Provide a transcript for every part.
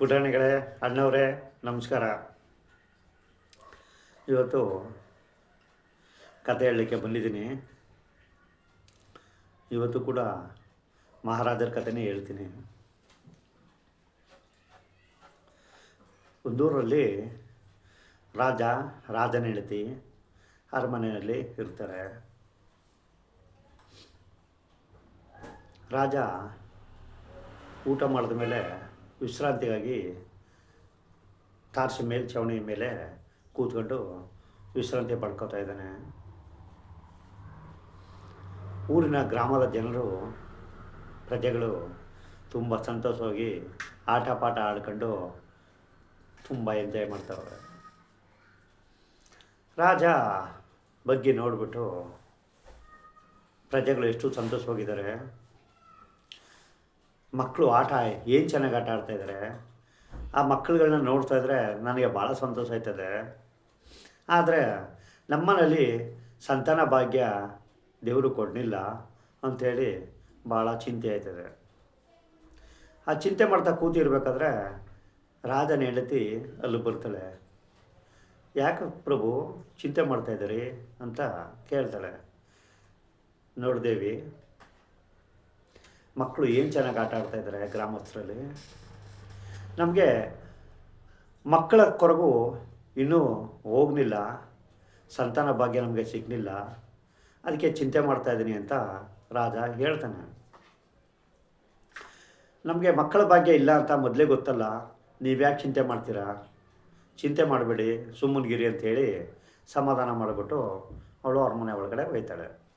ಪುಟಾಣಿಗಳೇ, ಅಣ್ಣವರೇ, ನಮಸ್ಕಾರ. ಇವತ್ತು ಕತೆ ಹೇಳಲಿಕ್ಕೆ ಬಂದಿದ್ದೀನಿ. ಇವತ್ತು ಕೂಡ ಮಹಾರಾಜರ ಕಥೆನೇ ಹೇಳ್ತೀನಿ. ಒಂದೂರಲ್ಲಿ ರಾಜ, ರಾಜನ ಹೆಂಡತಿ ಅರಮನೆಯಲ್ಲಿ ಇರ್ತಾರೆ. ರಾಜ ಊಟ ಮಾಡಿದ ಮೇಲೆ ವಿಶ್ರಾಂತಿಗಾಗಿ ತಾರಸಿ ಮೇಲ್ಛಾವಣಿ ಮೇಲೆ ಕೂತ್ಕೊಂಡು ವಿಶ್ರಾಂತಿ ಪಡ್ಕೋತಾ ಇದ್ದಾನೆ. ಊರಿನ ಗ್ರಾಮದ ಜನರು, ಪ್ರಜೆಗಳು ತುಂಬ ಸಂತೋಷವಾಗಿ ಆಟ ಪಾಠ ಆಡ್ಕೊಂಡು ತುಂಬ ಎಂಜಾಯ್ ಮಾಡ್ತಾವ್ರೆ. ರಾಜ ಬಗ್ಗೆ ನೋಡಿಬಿಟ್ಟು ಪ್ರಜೆಗಳು ಎಷ್ಟು ಸಂತೋಷವಾಗಿದ್ದಾರೆ. ಮಕ್ಕಳು ಆಟ ಏನು ಚೆನ್ನಾಗಿ ಆಟ ಆಡ್ತಾಯಿದ್ದಾರೆ ಆ ಮಕ್ಕಳುಗಳನ್ನ ನೋಡ್ತಾ ಇದ್ರೆ ನನಗೆ ಭಾಳ ಸಂತೋಷ ಆಯ್ತದೆ. ಆದರೆ ನಮ್ಮನಲ್ಲಿ ಸಂತಾನ ಭಾಗ್ಯ ದೇವರು ಕೊಡಲಿಲ್ಲ ಅಂಥೇಳಿ ಭಾಳ ಚಿಂತೆ ಆಯ್ತದೆ. ಆ ಚಿಂತೆ ಮಾಡ್ತಾ ಕೂತಿರ್ಬೇಕಾದ್ರೆ ರಾಜನ ಹೆಂಡತಿ ಅಲ್ಲಿ ಬರ್ತಾಳೆ. ಯಾಕೆ ಪ್ರಭು ಚಿಂತೆ ಮಾಡ್ತಾ ಇದ್ದೀರಿ ಅಂತ ಕೇಳ್ತಾಳೆ. ನೋಡ್ದೇವಿ ಮಕ್ಕಳು ಏನು ಚೆನ್ನಾಗಿ ಆಟ ಆಡ್ತಾ ಇದ್ದಾರೆ ಗ್ರಾಮಸ್ಥರಲ್ಲಿ? ನಮಗೆ ಮಕ್ಕಳ ಕೊರಗು ಇನ್ನೂ ಹೋಗಲಿಲ್ಲ ಸಂತಾನ ಭಾಗ್ಯ ನಮಗೆ ಸಿಗಲಿಲ್ಲ ಅದಕ್ಕೆ ಚಿಂತೆ ಮಾಡ್ತಾ ಇದ್ದೀನಿ ಅಂತ ರಾಜ ಹೇಳ್ತಾನೆ. ನಮಗೆ ಮಕ್ಕಳ ಭಾಗ್ಯ ಇಲ್ಲ ಅಂತ ಮೊದಲೇ ಗೊತ್ತಲ್ಲ. ನೀವ್ಯಾಕೆ ಚಿಂತೆ ಮಾಡ್ತೀರಾ? ಚಿಂತೆ ಮಾಡಬೇಡಿ ಸುಮ್ಮನಗಿರಿ ಅಂತೇಳಿ ಸಮಾಧಾನ ಮಾಡಿಬಿಟ್ಟು ಅವಳು ಅರಮನೆ ಒಳಗಡೆ ಹೋಯ್ತಾಳೆ.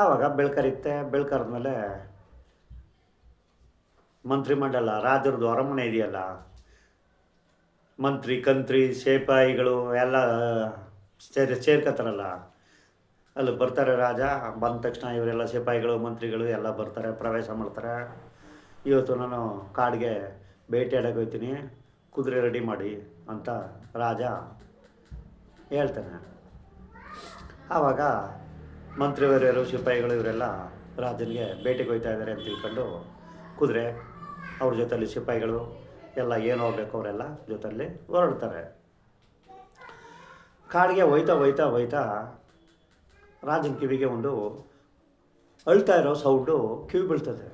ಆವಾಗ ಬೆಳ್ಕರಿತ್ತೆ ಬೆಳ್ಕರಿದ್ಮೇಲೆ ಮಂತ್ರಿಮಂಡಲ ರಾಜರದು ಅರಮನೆ ಇದೆಯಲ್ಲ, ಮಂತ್ರಿ, ಕಂತ್ರಿ, ಸೇಪಾಯಿಗಳು ಎಲ್ಲ ಸೇರಿ ಸೇರ್ಕೋತಾರಲ್ಲ ಅಲ್ಲಿ ಬರ್ತಾರೆ ರಾಜ, ಬಂದ ತಕ್ಷಣ ಇವರೆಲ್ಲ ಸಿಪಾಯಿಗಳು, ಮಂತ್ರಿಗಳು ಎಲ್ಲ ಬರ್ತಾರೆ, ಪ್ರವೇಶ ಮಾಡ್ತಾರೆ. ಇವತ್ತು ನಾನು ಕಾಡಿಗೆ ಬೇಟೆಯಾಡಕ್ಕೆ ಹೋಗ್ತೀನಿ, ಕುದುರೆ ರೆಡಿ ಮಾಡಿ ಅಂತ ರಾಜ ಹೇಳ್ತಾನೆ. ಆವಾಗ ಮಂತ್ರಿವರ್ಯರು ಸಿಪಾಯಿಗಳು, ಇವರೆಲ್ಲ ರಾಜನಿಗೆ ಭೇಟಿಗೆ ಹೋಗ್ತಾ ಇದ್ದಾರೆ ಅಂತ ತಿಳ್ಕೊಂಡು ಕುದುರೆ, ಅವ್ರ ಜೊತೆಯಲ್ಲಿ ಸಿಪಾಯಿಗಳು ಎಲ್ಲ ಏನು ಹೋಗ್ಬೇಕು ಅವರೆಲ್ಲ ಜೊತೆಯಲ್ಲಿ ಹೊರಡ್ತಾರೆ. ಕಾಡಿಗೆ ಹೋಯ್ತಾ ಹೋಯ್ತಾ ಹೋಯ್ತಾ ರಾಜನ ಕಿವಿಗೆ ಒಂದು ಅಳ್ತಾ ಇರೋ ಸೌಂಡು ಕಿವಿ ಬೀಳ್ತದೆ.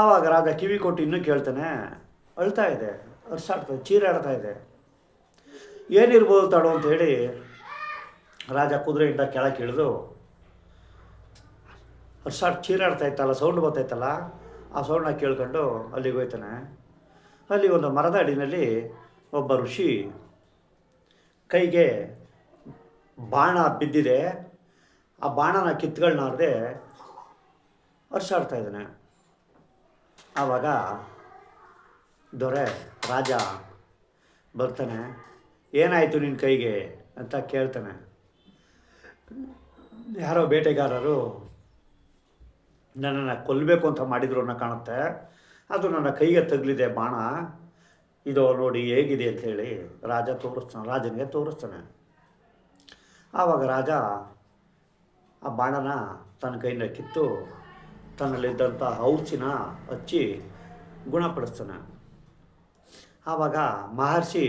ಆವಾಗ ರಾಜ ಕಿವಿ ಕೊಟ್ಟು ಇನ್ನೂ ಕೇಳ್ತಾನೆ, ಅಳ್ತಾ ಇದೆ ಅರ್ಸಾಡ್ತದೆ ಚೀರಾಡ್ತಾ ಇದೆ. ಏನಿರ್ಬೋದು ತಡೋ ಅಂತ ಹೇಳಿ ರಾಜ ಕುದುರೆಯಿಂದ ಕೆಳಗೆ ಇಳಿದು ಅರ್ಸಾಡ್ ಚೀರಾಡ್ತಾ ಇತ್ತಲ್ಲ ಸೌಂಡ್ ಬರ್ತಾಯಿತ್ತಲ್ಲ ಆ ಸೌಂಡನ್ನ ಕೇಳ್ಕೊಂಡು ಅಲ್ಲಿಗೆ ಹೋಯ್ತಾನೆ. ಅಲ್ಲಿ ಒಂದು ಮರದ ಅಡಿನಲ್ಲಿ ಒಬ್ಬ ಋಷಿ ಕೈಗೆ ಬಾಣ ಬಿದ್ದಿದೆ. ಆ ಬಾಣನ ಕಿತ್ಗಳನ್ನಾರದೆ ಅರ್ಸಾಡ್ತಾ ಇದ್ದಾನೆ. ಆವಾಗ ದೊರೆ ರಾಜ ಬರ್ತಾನೆ, ಏನಾಯಿತು ನಿನ್ನ ಕೈಗೆ? ಅಂತ ಕೇಳ್ತಾನೆ. ಯಾರೋ ಬೇಟೆಗಾರರು ನನ್ನನ್ನು ಕೊಲ್ಲಬೇಕು ಅಂತ ಮಾಡಿದ್ರು ಅನ್ನೋ ಕಾಣುತ್ತೆ. ಅದು ನನ್ನ ಕೈಗೆ ತಗಲಿದೆ ಬಾಣ. ಇದು ನೋಡಿ ಹೇಗಿದೆ ಅಂಥೇಳಿ ರಾಜ ತೋರಿಸ್ತಾನೆ, ರಾಜನಿಗೆ ತೋರಿಸ್ತಾನೆ. ಆವಾಗ ರಾಜ ಆ ಬಾಣನ ತನ್ನ ಕೈಯಿಂದ ಕಿತ್ತು ತನ್ನಲ್ಲಿದ್ದಂಥ ಹೌಸಿನ ಹಚ್ಚಿ ಗುಣಪಡಿಸ್ತಾನೆ ಆವಾಗ ಮಹರ್ಷಿ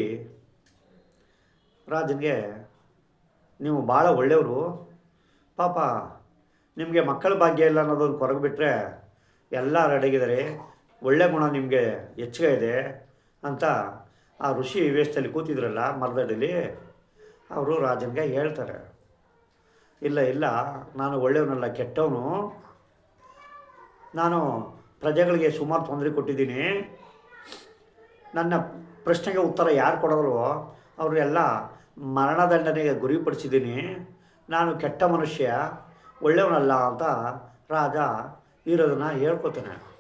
ರಾಜನಿಗೆ ನೀವು ಭಾಳ ಒಳ್ಳೆಯವರು. ಪಾಪ, ನಿಮಗೆ ಮಕ್ಕಳ ಭಾಗ್ಯ ಇಲ್ಲ ಅನ್ನೋದೊಂದು ಕೊರಗು ಬಿಟ್ಟರೆ ಎಲ್ಲ ಅಡಗಿದ್ದಾರೆ ಒಳ್ಳೆ ಗುಣ ನಿಮಗೆ ಹೆಚ್ಚಿಗೆ ಇದೆ ಅಂತ ಆ ಋಷಿ ವೇಷದಲ್ಲಿ ಕೂತಿದ್ರಲ್ಲ ಮರದಡಿಲಿ, ಅವರು ರಾಜನಿಗೆ ಹೇಳ್ತಾರೆ. ಇಲ್ಲ ಇಲ್ಲ, ನಾನು ಒಳ್ಳೆಯವನಲ್ಲ, ಕೆಟ್ಟವನು. ನಾನು ಪ್ರಜೆಗಳಿಗೆ ಸುಮಾರು ತೊಂದರೆ ಕೊಟ್ಟಿದ್ದೀನಿ. ನನ್ನ ಪ್ರಶ್ನೆಗೆ ಉತ್ತರ ಯಾರು ಕೊಡೋಲ್ವೋ ಅವರೆಲ್ಲ ಮರಣದಂಡನೆಗೆ ಗುರಿಪಡಿಸಿದ್ದೀನಿ. ನಾನು ಕೆಟ್ಟ ಮನುಷ್ಯ, ಒಳ್ಳೆಯವನಲ್ಲ ಅಂತ ರಾಜ ಇರೋದನ್ನು ಹೇಳ್ಕೊತಾನೆ.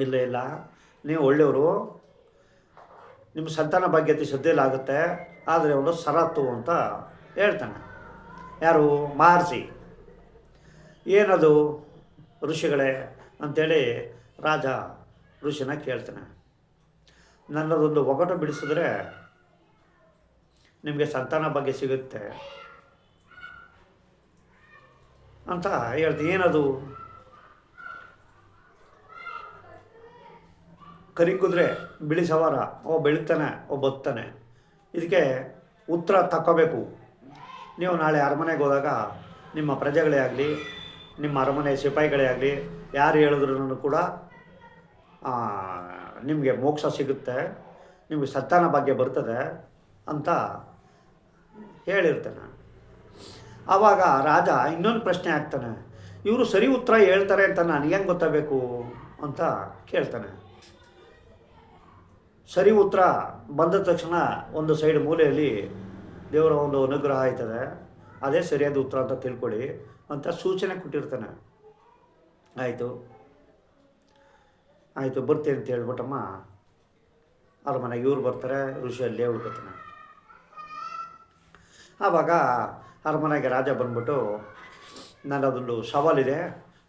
ಇಲ್ಲ ಇಲ್ಲ. ನೀವು ಒಳ್ಳೆಯವರು. ನಿಮ್ಮ ಸಂತಾನ ಭಾಗ್ಯತೆ ಆಗುತ್ತೆ ಆದರೆ ಒಂದು ಸರತ್ತು ಅಂತ ಹೇಳ್ತಾನೆ. ಯಾರು? ಮಹರ್ಷಿ. ಏನದು ಋಷಿಗಳೇ ಅಂಥೇಳಿ ರಾಜ ಋಷಿನ ಕೇಳ್ತಾನೆ. ನನ್ನದೊಂದು ಒಗಟು ಬಿಡಿಸಿದ್ರೆ ನಿಮಗೆ ಸಂತಾನ ಬಗ್ಗೆ ಸಿಗುತ್ತೆ. ಅಂತ ಹೇಳ್ತೀನಿ ಏನದು? ಕರಿ ಕುದುರೆ, ಬಿಳಿ ಸವಾರ, ಓ ಬೆಳೀತಾನೆ, ಓ ಬತ್ತಾನೆ ಇದಕ್ಕೆ ಉತ್ತರ ತಕ್ಕೋಬೇಕು. ನೀವು ನಾಳೆ ಅರಮನೆಗೆ ಹೋದಾಗ ನಿಮ್ಮ ಪ್ರಜೆಗಳೇ ಆಗಲಿ, ನಿಮ್ಮ ಅರಮನೆ ಸಿಪಾಯಿಗಳೇ ಆಗಲಿ, ಯಾರು ಹೇಳಿದ್ರು ಕೂಡ ನಿಮಗೆ ಮೋಕ್ಷ ಸಿಗುತ್ತೆ, ನಿಮಗೆ ಸತ್ತಾನ ಭಾಗ್ಯ ಬರ್ತದೆ ಅಂತ ಹೇಳಿರ್ತಾನೆ ಆವಾಗ ರಾಜ ಇನ್ನೊಂದು ಪ್ರಶ್ನೆ ಆಗ್ತಾನೆ ಇವರು ಸರಿ ಉತ್ತರ ಹೇಳ್ತಾರೆ ಅಂತ ನಾನು ಹೆಂಗೆ ಗೊತ್ತಾಗಬೇಕು ಅಂತ ಕೇಳ್ತಾನೆ. ಸರಿ ಉತ್ತರ ಬಂದ ತಕ್ಷಣ ಒಂದು ಸೈಡ್ ಮೂಲೆಯಲ್ಲಿ ದೇವರ ಒಂದು ಅನುಗ್ರಹ ಆಯ್ತದೆ, ಅದೇ ಸರಿಯಾದ ಉತ್ತರ ಅಂತ ತಿಳ್ಕೊಳ್ಳಿ ಅಂತ ಸೂಚನೆ ಕೊಟ್ಟಿರ್ತಾನೆ. ಆಯಿತು. ಆಯಿತು, ಬರ್ತೀನಿ ಅಂತ ಹೇಳ್ಬಿಟ್ಟಮ್ಮ. ಅವ್ರ ಮನೆಗೆ ಇವ್ರು ಬರ್ತಾರೆ ಋಷಿ ಅಲ್ಲೇ ಉಳ್ಕೊತಾನೆ ಆವಾಗ ಅರಮನೆಗೆ ರಾಜ ಬಂದ್ಬಿಟ್ಟು ನನ್ನದೊಂದು ಸವಾಲಿದೆ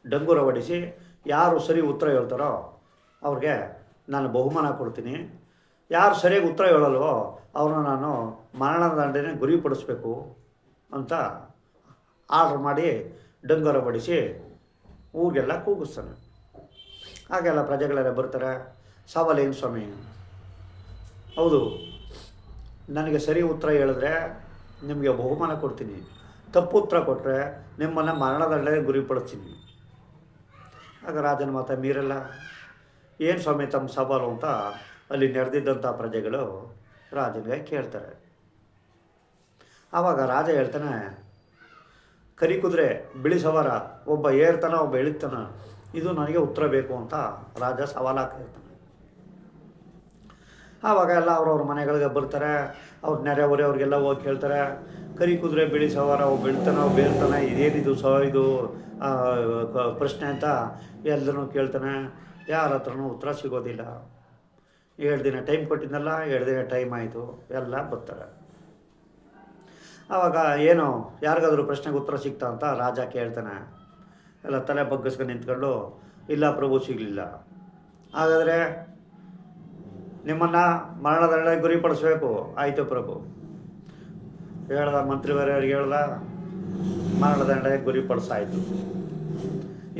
ಡಂಗೂರ ಹೊಡಿಸಿ ಯಾರು ಸರಿ ಉತ್ತರ ಹೇಳ್ತಾರೋ ಅವ್ರಿಗೆ ನಾನು ಬಹುಮಾನ ಕೊಡ್ತೀನಿ. ಯಾರು ಸರಿಯಾಗಿ ಉತ್ತರ ಹೇಳಲ್ವೋ ಅವ್ರನ್ನ ನಾನು ಮರಣದಂಡನೆ ಗುರಿಪಡಿಸ್ಬೇಕು ಅಂತ ಆರ್ಡ್ರ್ ಮಾಡಿ ಡಂಗೂರ ಬಡಿಸಿ ಊರಿಗೆಲ್ಲ ಕೂಗಿಸ್ತಾನೆ. ಹಾಗೆಲ್ಲ ಪ್ರಜೆಗಳೆಲ್ಲ ಬರ್ತಾರೆ. ಸವಾಲೇನು ಸ್ವಾಮಿ? ಹೌದು, ನನಗೆ ಸರಿ ಉತ್ತರ ಹೇಳಿದ್ರೆ ನಿಮಗೆ ಬಹುಮಾನ ಕೊಡ್ತೀನಿ. ತಪ್ಪು ಉತ್ತರ ಕೊಟ್ಟರೆ ನಿಮ್ಮನ್ನು ಮರಣದಂಡನೆ ಗುರಿಪಡಿಸ್ತೀನಿ. ಆಗ ರಾಜನ ಮಾತ ಮೀರಲ್ಲ. ಏನು ಸ್ವಾಮಿ ತಮ್ಮ ಸವಾಲು ಅಂತ ಅಲ್ಲಿ ನೆರೆದಿದ್ದಂಥ ಪ್ರಜೆಗಳು ರಾಜನಿಗೆ ಕೇಳ್ತಾರೆ. ಆವಾಗ ರಾಜ ಹೇಳ್ತಾನೆ, ಕರಿ ಕುದುರೆ, ಬಿಳಿ ಸವಾರ, ಒಬ್ಬ ಏರ್ತಾನ, ಒಬ್ಬ ಇಳಿತಾನ, ಇದು ನನಗೆ ಉತ್ತರ ಬೇಕು ಅಂತ ರಾಜ ಸವಾಲಾಗ್ತಿರ್ತಾನೆ ಆವಾಗ ಎಲ್ಲ ಅವ್ರವ್ರ ಮನೆಗಳಿಗೆ ಬರ್ತಾರೆ, ಅವ್ರ ನೆರೆಹೊರೆಯವ್ರಿಗೆಲ್ಲ ಹೋಗಿ ಕೇಳ್ತಾರೆ, ಕರಿ ಕುದುರೆ, ಬಿಳಿ ಸವಾರ, ಅವು ಬೆಳ್ತಾನೆ ಏರ್ತಾನೆ ಇದೇನಿದು ಸ ಇದು ಪ್ರಶ್ನೆ ಅಂತ ಎಲ್ಲರೂ ಕೇಳ್ತಾನೆ, ಯಾರ ಹತ್ರನೂ ಉತ್ತರ ಸಿಗೋದಿಲ್ಲ. ಎರಡು ದಿನ ಟೈಮ್ ಕೊಟ್ಟಿದ್ದಲ್ಲ ಎರಡು ದಿನ ಟೈಮ್ ಆಯಿತು, ಎಲ್ಲ ಬರ್ತಾರೆ. ಆವಾಗ ಏನು, ಯಾರಿಗಾದ್ರೂ ಪ್ರಶ್ನೆಗೆ ಉತ್ತರ ಸಿಗ್ತಾ ಅಂತ ರಾಜ ಕೇಳ್ತಾನೆ. ಎಲ್ಲ ತಲೆ ಬಗ್ಗಿಸ್ಕೊಂಡು ನಿಂತ್ಕೊಂಡು, ಇಲ್ಲ ಪ್ರಭು ಸಿಗಲಿಲ್ಲ. ಹಾಗಾದರೆ ನಿಮ್ಮನ್ನು ಮರಣದಂಡನೆ ಗುರಿಪಡಿಸ್ಬೇಕು. ಆಯಿತು ಪ್ರಭು. ಹೇಳ್ದ ಮಂತ್ರಿವರ್ಯರಿಗೆ ಹೇಳ್ದ, ಮರಣದಂಡನೆ ಗುರಿಪಡಿಸಾಯಿತು.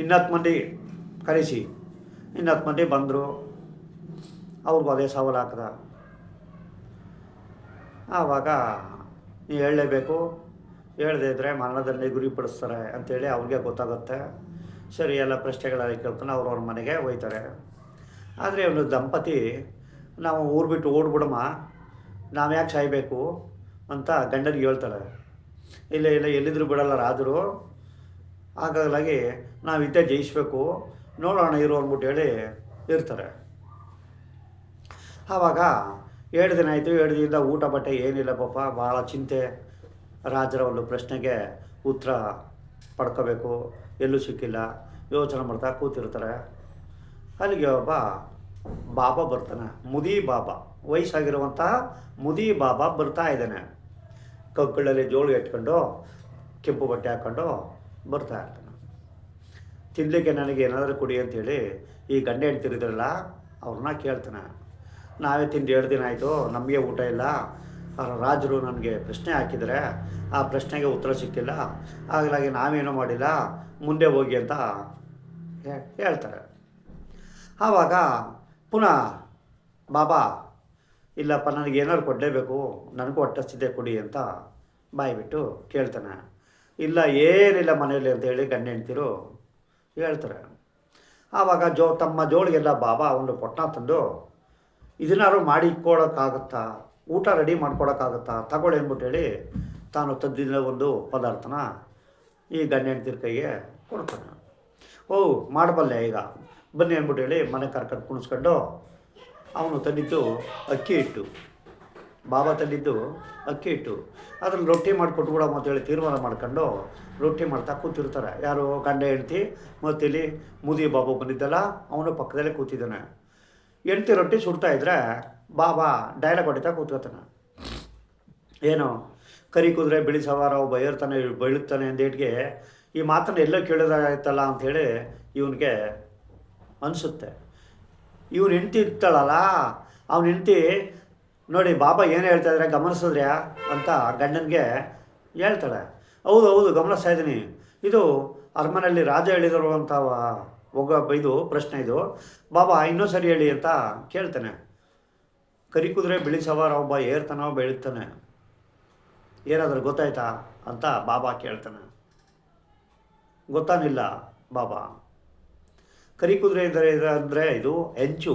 ಇನ್ನತ್ತು ಮಂದಿ ಕರೆಸಿ. ಇನ್ನತ್ತು ಮಂದಿ ಬಂದರು. ಅವ್ರಿಗೂ ಅದೇ ಸವಾಲು ಹಾಕ್ದ ಆವಾಗ ನೀವು ಹೇಳಲೇಬೇಕು. ಹೇಳದೇ ಇದ್ದರೆ ಮರಣದಲ್ಲಿ ಗುರಿಪಡಿಸ್ತಾರೆ ಅಂಥೇಳಿ ಅವ್ರಿಗೆ ಗೊತ್ತಾಗುತ್ತೆ. ಸರಿ, ಎಲ್ಲ ಪ್ರಶ್ನೆಗಳೆಲ್ಲ ಕೇಳ್ಕೊಂಡು ಅವ್ರವ್ರ ಮನೆಗೆ ಹೋಯ್ತಾರೆ. ಆದರೆ ಒಂದು ದಂಪತಿ ನಾವು ಊರು ಬಿಟ್ಟು ಓಡ್ಬಿಡಮ್ಮ, ನಾವು ಯಾಕೆ ಸಾಯ್ಬೇಕು ಅಂತ ಗಂಡನಿಗೆ ಹೇಳ್ತಾಳೆ. ಇಲ್ಲ ಇಲ್ಲ, ಎಲ್ಲಿದ್ರು ಬಿಡಲ್ಲ ರಾಜರು. ಹಾಗಾಗಿ ನಾವು ಇದ್ದೇ ಜಯಿಸ್ಬೇಕು, ನೋಡೋಣ ಇರು ಅಂದ್ಬಿಟ್ಟು ಹೇಳಿ ಇರ್ತಾರೆ. ಆವಾಗ ಎರಡು ದಿನ ಆಯಿತು ಎರಡು ದಿನದ ಊಟ, ಬಟ್ಟೆ ಏನಿಲ್ಲ ಪಾಪ, ಭಾಳ ಚಿಂತೆ. ರಾಜರ ಒಂದು ಪ್ರಶ್ನೆಗೆ ಉತ್ತರ ಪಡ್ಕೋಬೇಕು, ಎಲ್ಲೂ ಸಿಕ್ಕಿಲ್ಲ. ಯೋಚನೆ ಮಾಡ್ತಾ ಕೂತಿರ್ತಾರೆ. ಅಲ್ಲಿಗೆ ಒಬ್ಬ ಬಾಬಾ ಬರ್ತಾನೆ, ಮುದಿ ಬಾಬಾ, ವಯಸ್ಸಾಗಿರುವಂತಹ ಮುದಿ ಬಾಬಾ ಬರ್ತಾ ಇದ್ದಾನೆ. ಕಗ್ಗಳಲ್ಲಿ ಜೋಳ ಇಟ್ಕೊಂಡು ಕೆಂಪು ಬಟ್ಟೆ ಹಾಕ್ಕೊಂಡು ಬರ್ತಾ ಇರ್ತಾನೆ. ತಿನ್ನಲಿಕ್ಕೆ ನನಗೆ ಏನಾದರೂ ಕೊಡಿ ಅಂತೇಳಿ ಈ ಗಂಡ ಹೆಂಡ್ತಿರಿದ್ರಲ್ಲ, ಅವ್ರನ್ನ ಕೇಳ್ತಾನೆ. ನಾವೇ ತಿಂದು ಎರಡು ದಿನ ಆಯಿತು, ನಮಗೆ ಊಟ ಇಲ್ಲ. ರಾಜರು ನನಗೆ ಪ್ರಶ್ನೆ ಹಾಕಿದರೆ ಆ ಪ್ರಶ್ನೆಗೆ ಉತ್ತರ ಸಿಕ್ಕಿಲ್ಲ. ಹಾಗಾಗಿ ನಾವೇನೂ ಮಾಡಿಲ್ಲ, ಮುಂದೆ ಹೋಗಿ ಅಂತ ಹೇಳ್ತಾರೆ. ಆವಾಗ ಪುನಃ, ಬಾಬಾ, ಇಲ್ಲಪ್ಪ, ನನಗೆ ಏನಾದ್ರು ಕೊಡಲೇಬೇಕು, ನನಗೂ ಹೊಟ್ಟಸ್ತಿದೆ ಕೊಡಿ ಅಂತ ಬಾಯ್ಬಿಟ್ಟು ಕೇಳ್ತಾನೆ. ಇಲ್ಲ, ಏನಿಲ್ಲ ಮನೆಯಲ್ಲಿ ಅಂತೇಳಿ ಗಂಡ ಹೆಂಡ್ತಿರು ಹೇಳ್ತಾರೆ. ಆವಾಗ ಜೋ, ತಮ್ಮ ಜೋಳಿಗೆಲ್ಲ ಬಾಬಾ ಒಂದು ಪೊಟ್ಟ ತಂದು ಇದನ್ನಾರು ಮಾಡಿ ಇಟ್ಕೊಳಕ್ಕಾಗತ್ತಾ ಊಟ ರೆಡಿ ಮಾಡ್ಕೊಡೋಕ್ಕಾಗತ್ತಾ? ತಗೊಳ್ಳಿ ಅಂದ್ಬಿಟ್ಟು ಹೇಳಿ ತಾನು ತಂದಿದ್ದ ಒಂದು ಪದಾರ್ಥನ ಈ ಗಂಡ ಹೆಂಡ್ತಿರ ಕೈಗೆ ಕೊಡ್ತಾನೆ. ಓ ಮಾಡಬಲ್ಲೆ ಈಗ. ಬನ್ನಿ ಅಂದ್ಬಿಟ್ಟು ಹೇಳಿ ಮನೆ ಕರ್ಕೊಂಡು ಕುಣಿಸ್ಕೊಂಡು ಅವನು ತಂದಿದ್ದು ಅಕ್ಕಿ ಹಿಟ್ಟು. ಬಾಬಾ ತಂದಿದ್ದು ಅಕ್ಕಿ ಹಿಟ್ಟು. ಅದನ್ನು ರೊಟ್ಟಿ ಮಾಡಿಕೊಟ್ಬಿಡ ಅಂತೇಳಿ ತೀರ್ಮಾನ ಮಾಡ್ಕೊಂಡು ರೊಟ್ಟಿ ಮಾಡ್ತಾ ಕೂತಿರ್ತಾರೆ. ಯಾರು ಗಂಡ ಹೆಂಡ್ತಿ, ಮತ್ತು ಇಲ್ಲಿ ಮುದಿ ಬಾಬು ಬಂದಿದ್ದಲ್ಲ, ಅವನು ಪಕ್ಕದಲ್ಲೇ ಕೂತಿದ್ದಾನೆ. ಹೆಂಡ್ತಿ ರೊಟ್ಟಿ ಸುಡ್ತಾ ಇದ್ರೆ ಬಾಬಾ ಡೈಲಾಗ್ ಹೊಡಿತಾ ಕೂತ್ಕೋತಾನೆ. ಏನು, ಕರಿ ಕುದುರೆ, ಬಿಳಿ ಸವಾರ, ಒಬ್ಬ ಏರ್ತಾನೆ, ಬೆಳುತ್ತಾನೆ ಅಂದೇಟ್ಗೆ ಈ ಮಾತನ್ನು ಎಲ್ಲೋ ಕೇಳಿದಾಯ್ತಲ್ಲ ಅಂಥೇಳಿ ಇವನಿಗೆ ಅನಿಸುತ್ತೆ. ಇವನು ಹೆಂಡತಿ ಇರ್ತಾಳಲ್ಲ, ಅವನ ಹೆಂಡ್ತಿ ನೋಡಿ ಬಾಬಾ ಏನು ಹೇಳ್ತಾ ಇದ್ರೆ ಗಮನಿಸಿದ್ರೆ ಅಂತ ಗಂಡನಿಗೆ ಹೇಳ್ತಾಳೆ. ಹೌದು ಹೌದು, ಗಮನಿಸ್ತಾ ಇದ್ದೀನಿ. ಇದು ಅರಮನೆಯಲ್ಲಿ ರಾಜ ಹೇಳಿದರು ಅಂತ ಒಗ್ಗ ಇದು ಪ್ರಶ್ನೆ ಇದು. ಬಾಬಾ ಇನ್ನೂ ಸರಿ ಹೇಳಿ ಅಂತ ಕೇಳ್ತಾನೆ. ಕರಿ ಕುದುರೆ, ಬಿಳಿ ಸವಾರ, ಒಬ್ಬ ಏರ್ತಾನೋ ಬೆಳೀತಾನೆ ಏನಾದರೂ ಗೊತ್ತಾಯ್ತಾ ಅಂತ ಬಾಬಾ ಕೇಳ್ತಾನೆ. ಗೊತ್ತಾನಿಲ್ಲ ಬಾಬಾ. ಕರಿ ಕುದುರೆ ಅಂದರೆ ಇದು ಹೆಂಚು.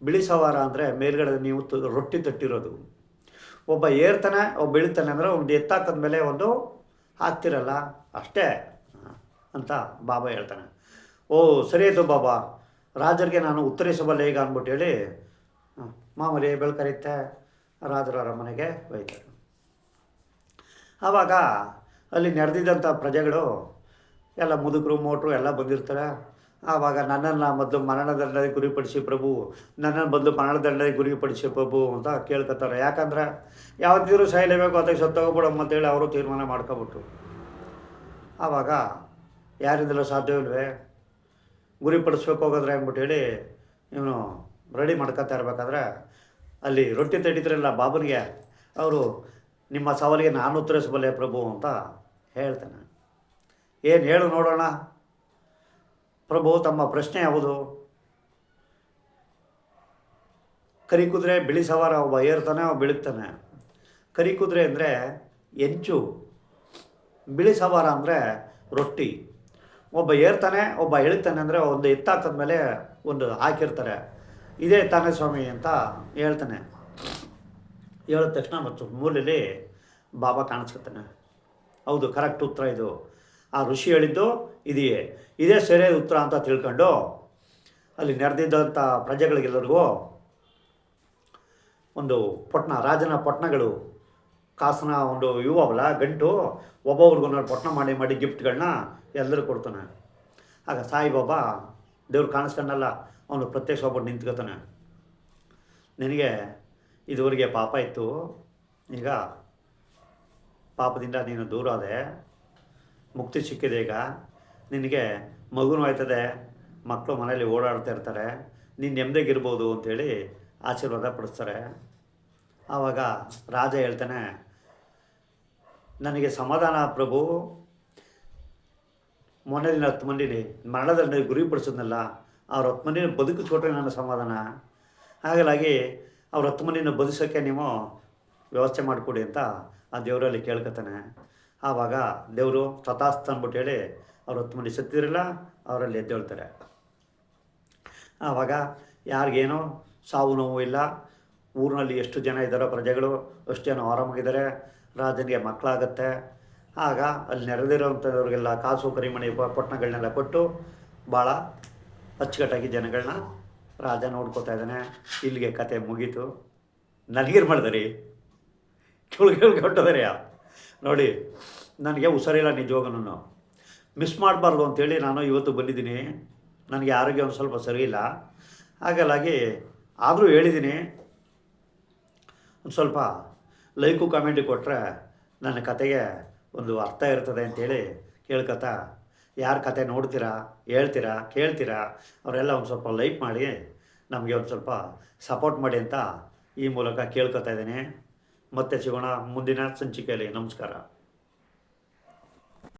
ಬಿಳಿ ಸವಾರ ಅಂದರೆ ಮೇಲ್ಗಡೆ ನೀವು ರೊಟ್ಟಿ ತಟ್ಟಿರೋದು. ಒಬ್ಬ ಏರ್ತಾನೆ, ಒಬ್ಬ ಇಳಿತಾನೆ ಅಂದರೆ ಒಂದು ಎತ್ತಾಕದ ಮೇಲೆ ಒಂದು ಹಾಕ್ತಿರಲ್ಲ, ಅಷ್ಟೇ ಅಂತ ಬಾಬಾ ಹೇಳ್ತಾನೆ. ಓ, ಸರಿ ಅದು ಬಾಬಾ, ರಾಜರಿಗೆ ನಾನು ಉತ್ತರಿಸಬಲ್ಲೆ ಈಗ ಅಂದ್ಬಿಟ್ಟು ಹೇಳಿ ಮಾಮೂಲಿ ಬೆಳ್ಕರಿತ್ತೆ ರಾಜರ ಅರಮನೆಗೆ ಹೋಯ್ತಾರೆ. ಆವಾಗ ಅಲ್ಲಿ ನೆರೆದಿದ್ದಂಥ ಪ್ರಜೆಗಳು ಎಲ್ಲ ಮುದುಕರು, ಮೋಟ್ರು ಎಲ್ಲ ಬಂದಿರ್ತಾರೆ. ಆವಾಗ ನನ್ನನ್ನು ಮೊದಲು ಮರಣದಂಡನೆ ಗುರಿಪಡಿಸಿ ಪ್ರಭು, ನನ್ನನ್ನು ಮೊದಲು ಮರಣದಂಡನೆ ಗುರಿಪಡಿಸಿ ಪ್ರಭು ಅಂತ ಕೇಳ್ಕೊತಾರೆ. ಯಾಕಂದ್ರೆ ಯಾವತ್ತಿದ್ರು ಸಾಯಲೇಬೇಕು ಅದಕ್ಕೆ ಸತ್ತೋಗ್ಬಿಡಮ್ಮ ಅಂತೇಳಿ ಅವರು ತೀರ್ಮಾನ ಮಾಡ್ಕೊಬಿಟ್ರು. ಆವಾಗ ಯಾರಿಂದಲೂ ಸಾಧ್ಯವಿಲ್ವೇ ಗುರಿಪಡಿಸ್ಬೇಕು ಹೋಗೋದ್ರೆ ಅಂದ್ಬಿಟ್ಟು ಹೇಳಿ ಇವನು ರೆಡಿ ಮಾಡ್ಕೊತಾ ಇರ್ಬೇಕಾದ್ರೆ ಅಲ್ಲಿ ರೊಟ್ಟಿ ತಟ್ಟಿದ್ರಲ್ಲ ಬಾಬನಿಗೆ, ಅವರು ನಿಮ್ಮ ಸವಾಲಿಗೆ ನಾನು ಉತ್ತರಿಸಬಲ್ಲೆ ಪ್ರಭು ಅಂತ ಹೇಳ್ತಾನೆ. ಏನು ಹೇಳು ನೋಡೋಣ? ಪ್ರಭು, ತಮ್ಮ ಪ್ರಶ್ನೆ ಯಾವುದು? ಕರಿ ಕುದುರೆ ಬಿಳಿ ಸವಾರ ಒಬ್ಬ ಏರ್ತಾನೆ ಅವ ಬೀಳುತ್ತಾನೆ. ಕರಿ ಕುದುರೆ ಅಂದರೆ ಎಂಚು ಬಿಳಿ ಸವಾರ ಅಂದರೆ ರೊಟ್ಟಿ. ಒಬ್ಬ ಏರ್ತಾನೆ, ಒಬ್ಬ ಹೇಳ್ತಾನೆ ಅಂದರೆ ಒಂದು ಎತ್ತಾಕದ್ಮೇಲೆ ಒಂದು ಹಾಕಿರ್ತಾರೆ. ಇದೇ ತಾನೇ ಸ್ವಾಮಿ ಅಂತ ಹೇಳ್ತಾನೆ. ಹೇಳಿದ ತಕ್ಷಣ ಮತ್ತು ಮೂಲೆಯಲ್ಲಿ ಬಾಬಾ ಕಾಣಿಸ್ಕೊತಾನೆ. ಹೌದು ಕರೆಕ್ಟ್ ಉತ್ತರ ಇದು. ಆ ಋಷಿ ಹೇಳಿದ್ದು ಇದೆಯೇ. ಇದೇ ಸೆರೆ ಉತ್ತರ ಅಂತ ತಿಳ್ಕೊಂಡು ಅಲ್ಲಿ ನೆರೆದಿದ್ದಂಥ ಪ್ರಜೆಗಳಿಗೆಲ್ಲರಿಗೂ ಒಂದು ಪೊಟ್ಣ ರಾಜನ ಪೊಟ್ಣಗಳು ಕಾಸನ ಒಂದು ಇವು ಗಂಟು ಗಂಟು ಒಬ್ಬೊಬ್ರಿಗೊಂದು ಪೊಟ್ಣ ಮಾಡಿ ಮಾಡಿ ಗಿಫ್ಟ್ಗಳನ್ನ ಎಲ್ಲರೂ ಕೊಡ್ತಾನೆ. ಆಗ ಸಾಯಿಬಾಬಾ ದೇವ್ರು ಕಾಣಿಸ್ಕೊಂಡಲ್ಲ ಅವನು ಪ್ರತ್ಯಕ್ಷ ಒಬ್ಬರು ನಿಂತ್ಕೋತಾನೆ. ನಿನಗೆ ಇದುವರೆಗೆ ಪಾಪ ಇತ್ತು, ಈಗ ಪಾಪದಿಂದ ನೀನು ದೂರ ಆದೆ. ಮುಕ್ತಿ ಸಿಕ್ಕಿದೆ ಈಗ. ನಿನಗೆ ಮಗುನೂ ಆಯ್ತದೆ ಮಕ್ಕಳು ಮನೇಲಿ ಓಡಾಡ್ತಾ ಇರ್ತಾರೆ, ನೀನು ನೆಮ್ಮದಿಗಿರ್ಬೋದು ಅಂಥೇಳಿ ಆಶೀರ್ವಾದ ಪಡಿಸ್ತಾರೆ. ಆವಾಗ ರಾಜ ಹೇಳ್ತಾನೆ, ನನಗೆ ಸಮಾಧಾನ ಪ್ರಭು. ಮೊನ್ನೆ ದಿನ ಹತ್ತು ಮಂದಿನಿ ಮರಣದಲ್ಲಿ ಗುರಿಪಡಿಸಿದ್ನಲ್ಲ ಅವ್ರ ಹತ್ತು ಮಂದಿನ ಬದುಕಿಸ್ಕೊಟ್ರೆ ನನ್ನ ಸಮಾಧಾನ. ಹಾಗಾಗಿ ಅವ್ರ ಹತ್ತು ಮಂದಿನ ಬದುಕೋಕ್ಕೆ ನೀವು ವ್ಯವಸ್ಥೆ ಮಾಡಿಕೊಡಿ ಅಂತ ಆ ದೇವರಲ್ಲಿ ಕೇಳ್ಕೊತಾನೆ. ಆವಾಗ ದೇವರು ತಥಾಸ್ತ ಅಂದ್ಬಿಟ್ಟು ಹೇಳಿ ಅವ್ರ ಹತ್ತು ಮಂದಿ ಸತ್ತಿರಲ್ಲ, ಅವರಲ್ಲಿ ಎದ್ದೇಳ್ತಾರೆ ಆವಾಗ ಯಾರಿಗೇನೋ ಸಾವು ನೋವು ಇಲ್ಲ, ಊರಿನಲ್ಲಿ ಎಷ್ಟು ಜನ ಇದ್ದಾರೋ ಪ್ರಜೆಗಳು ಅಷ್ಟು ಜನ ಆರಾಮಾಗಿದ್ದಾರೆ, ರಾಜನಿಗೆ ಮಕ್ಕಳಾಗತ್ತೆ. ಆಗ ಅಲ್ಲಿ ನೆರೆದಿರೋಂಥವ್ರಿಗೆಲ್ಲ ಕಾಸು ಕರಿಮಣಿ ಪಟ್ಟಣಗಳನ್ನೆಲ್ಲ ಕೊಟ್ಟು ಭಾಳ ಅಚ್ಚುಕಟ್ಟಾಗಿ ಜನಗಳನ್ನ ರಾಜ ನೋಡ್ಕೋತಾ ಇದ್ದಾನೆ. ಇಲ್ಲಿಗೆ ಕತೆ ಮುಗೀತು. ನನಗೇನು ಮಾಡಿದ್ರಿ? ಕೇಳಿ ಕೇಳ್ಕೊಟ್ಟದ್ರಿ ನೋಡಿ, ನನಗೆ ಹುಷಾರಿಲ್ಲ ನಿಜವಾಗೂ ಮಿಸ್ ಮಾಡಬಾರ್ದು ಅಂತೇಳಿ ನಾನು ಇವತ್ತು ಬಂದಿದ್ದೀನಿ. ನನಗೆ ಆರೋಗ್ಯ ಒಂದು ಸ್ವಲ್ಪ ಸರಿ ಇಲ್ಲ. ಹಾಗಾಗಿ ಆದರೂ ಹೇಳಿದ್ದೀನಿ. ಒಂದು ಸ್ವಲ್ಪ ಲೈಕು ಕಾಮೆಂಟ್ ಕೊಟ್ಟರೆ ನನ್ನ ಕತೆಗೆ ಒಂದು ಅರ್ಥ ಇರ್ತದೆ ಅಂತೇಳಿ ಕೇಳ್ಕೊತಾ, ಯಾರ ಕತೆ ನೋಡ್ತೀರಾ, ಹೇಳ್ತೀರಾ, ಕೇಳ್ತೀರಾ, ಅವರೆಲ್ಲ ಒಂದು ಸ್ವಲ್ಪ ಲೈಕ್ ಮಾಡಿ ನಮಗೆ ಒಂದು ಸ್ವಲ್ಪ ಸಪೋರ್ಟ್ ಮಾಡಿ ಅಂತ ಈ ಮೂಲಕ ಕೇಳ್ಕೊತಾ ಇದ್ದೀನಿ. ಮತ್ತೆ ಸಿಗೋಣ ಮುಂದಿನ ಸಂಚಿಕೆಯಲ್ಲಿ. ನಮಸ್ಕಾರ.